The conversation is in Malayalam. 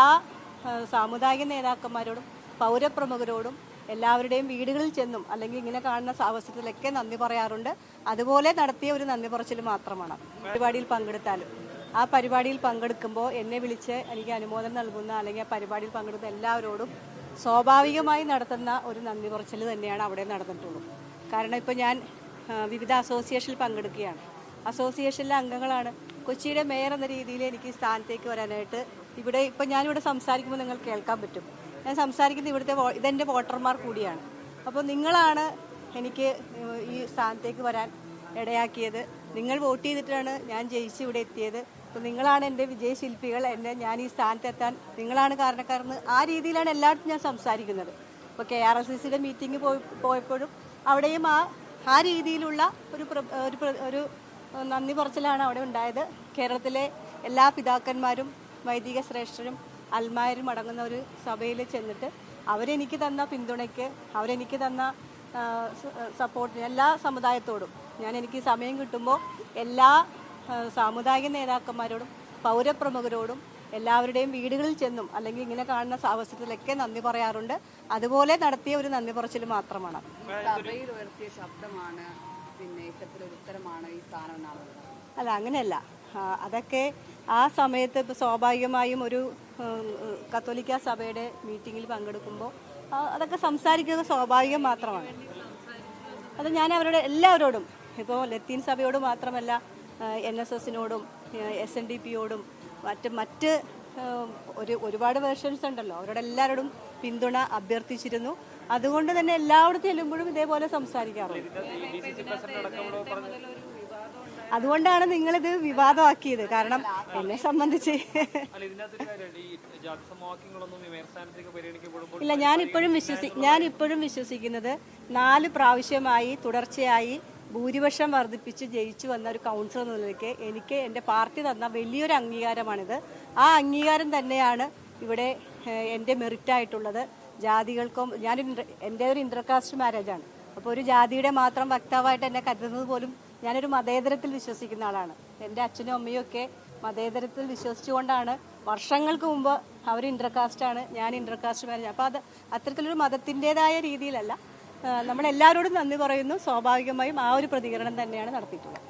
എല്ലാ സാമുദായിക നേതാക്കന്മാരോടും പൗരപ്രമുഖരോടും എല്ലാവരുടെയും വീടുകളിൽ ചെന്നും അല്ലെങ്കിൽ ഇങ്ങനെ കാണുന്ന അവസരത്തിലൊക്കെ നന്ദി പറയാറുണ്ട്. അതുപോലെ നടത്തിയ ഒരു നന്ദി പറച്ചിൽ മാത്രമാണ്. പരിപാടിയിൽ പങ്കെടുത്താലും. ആ പരിപാടിയിൽ പങ്കെടുക്കുമ്പോൾ എന്നെ വിളിച്ച് എനിക്ക് അനുമോദനം നൽകുന്ന അല്ലെങ്കിൽ ആ പരിപാടിയിൽ പങ്കെടുത്ത എല്ലാവരോടും സ്വാഭാവികമായി നടത്തുന്ന ഒരു നന്ദി പറച്ചിൽ തന്നെയാണ് അവിടെ നടന്നിട്ടുള്ളൂ കാരണം ഇപ്പോൾ ഞാൻ വിവിധ അസോസിയേഷനിൽ പങ്കെടുക്കുകയാണ്. അസോസിയേഷനിലെ അംഗങ്ങളാണ്. കൊച്ചിയുടെ മേയർ എന്ന രീതിയിൽ എനിക്ക് സ്ഥാനത്തേക്ക് വരാനായിട്ട് ഇവിടെ ഇപ്പം ഞാനിവിടെ സംസാരിക്കുമ്പോൾ നിങ്ങൾ കേൾക്കാൻ പറ്റും. ഞാൻ സംസാരിക്കുന്നത് ഇവിടുത്തെ ഇതെന്റെ വോട്ടർമാർ കൂടിയാണ്. അപ്പോൾ നിങ്ങളാണ് എനിക്ക് ഈ സ്ഥാനത്തേക്ക് വരാൻ ഇടയാക്കിയത്. നിങ്ങൾ വോട്ട് ചെയ്തിട്ടാണ് ഞാൻ ജയിച്ച് ഇവിടെ എത്തിയത്. അപ്പോൾ നിങ്ങളാണ് എന്റെ വിജയശില്പികൾ. എന്നെ ഞാൻ ഈ സ്ഥാനത്തെത്താൻ നിങ്ങളാണ് കാരണക്കാരെന്ന് ആ രീതിയിലാണ് എല്ലായിടത്തും ഞാൻ സംസാരിക്കുന്നത്. ഇപ്പോൾ കെ ആർ എസ് സി സിയുടെ മീറ്റിംഗ് പോയി പോയപ്പോഴും അവിടെയും ആ ആ രീതിയിലുള്ള ഒരു ഒരു നന്ദി പറച്ചിലാണ് അവിടെ ഉണ്ടായത്. കേരളത്തിലെ എല്ലാ പിതാക്കന്മാരും വൈദിക ശ്രേഷ്ഠരും അൽമാരും അടങ്ങുന്ന ഒരു സഭയിൽ ചെന്നിട്ട് അവരെനിക്ക് തന്ന പിന്തുണയ്ക്ക് അവരെനിക്ക് തന്ന സപ്പോർട്ടിന് എല്ലാ സമുദായത്തോടും ഞാൻ എനിക്ക് സമയം കിട്ടുമ്പോൾ എല്ലാ സാമുദായിക നേതാക്കന്മാരോടും പൗരപ്രമുഖരോടും എല്ലാവരുടെയും വീടുകളിൽ ചെന്നും അല്ലെങ്കിൽ ഇങ്ങനെ കാണുന്ന അവസരത്തിലൊക്കെ നന്ദി പറയാറുണ്ട്. അതുപോലെ നടത്തിയ ഒരു നന്ദി പറച്ചിൽ മാത്രമാണ്. സഭയിൽ ഉയർത്തിയ ശബ്ദമാണ് പിന്നെ ഇത്തരത്തിലൊരു ഉത്തരമാണ് ഈ സ്ഥാനം അല്ല അങ്ങനെയല്ല. അതൊക്കെ ആ സമയത്ത് ഇപ്പോൾ സ്വാഭാവികമായും ഒരു കത്തോലിക്ക സഭയുടെ മീറ്റിങ്ങിൽ പങ്കെടുക്കുമ്പോൾ അതൊക്കെ സംസാരിക്കുന്നത് സ്വാഭാവികം മാത്രമാണ്. അത് ഞാൻ അവരോട് എല്ലാവരോടും ഇപ്പോൾ ലത്തീൻ സഭയോട് മാത്രമല്ല എൻ എസ് എസിനോടും എസ് എൻ ഡി പിയോടും മറ്റ് മറ്റ് ഒരു ഒരുപാട് വേർഷൻസ് ഉണ്ടല്ലോ അവരോട് എല്ലാവരോടും പിന്തുണ അഭ്യർത്ഥിച്ചിരുന്നു. അതുകൊണ്ട് തന്നെ എല്ലായിടത്തും ചെല്ലുമ്പോഴും ഇതേപോലെ സംസാരിക്കാറുണ്ട്. അതുകൊണ്ടാണ് നിങ്ങളിത് വിവാദമാക്കിയത്. കാരണം എന്നെ സംബന്ധിച്ച് ഇല്ല ഞാൻ ഇപ്പോഴും വിശ്വസി ഞാൻ ഇപ്പോഴും വിശ്വസിക്കുന്നത് നാല് പ്രാവശ്യമായി തുടർച്ചയായി ഭൂരിപക്ഷം വർദ്ധിപ്പിച്ച് ജയിച്ചു വന്ന ഒരു കൗൺസിലർ എന്ന നിലയ്ക്ക് എനിക്ക് എന്റെ പാർട്ടി തന്ന വലിയൊരു അംഗീകാരമാണിത്. ആ അംഗീകാരം തന്നെയാണ് ഇവിടെ എന്റെ മെറിറ്റായിട്ടുള്ളത്. ജാതികൾക്കും ഞാൻ എന്റെ ഒരു ഇന്റർകാസ്റ്റ് മാരേജാണ് അപ്പോൾ ഒരു ജാതിയുടെ മാത്രം വക്താവായിട്ട് എന്നെ കരുതുന്നത് പോലും ഞാനൊരു മതേതരത്തിൽ വിശ്വസിക്കുന്ന ആളാണ്. എന്റെ അച്ഛനും അമ്മയും ഒക്കെ മതേതരത്തിൽ വിശ്വസിച്ചുകൊണ്ടാണ് വർഷങ്ങൾക്ക് മുമ്പ് അവർ ഇന്റർകാസ്റ്റാണ് ഞാൻ ഇന്റർകാസ്റ്റ് മാരേജ് അപ്പോൾ അത് അത്തരത്തിലൊരു മതത്തിന്റെതായ രീതിയിലല്ല. നമ്മളെല്ലാവരോടും നന്ദി പറയുന്നു. സ്വാഭാവികമായും ആ ഒരു പ്രതികരണം തന്നെയാണ് നടത്തിയിട്ടുള്ളത്.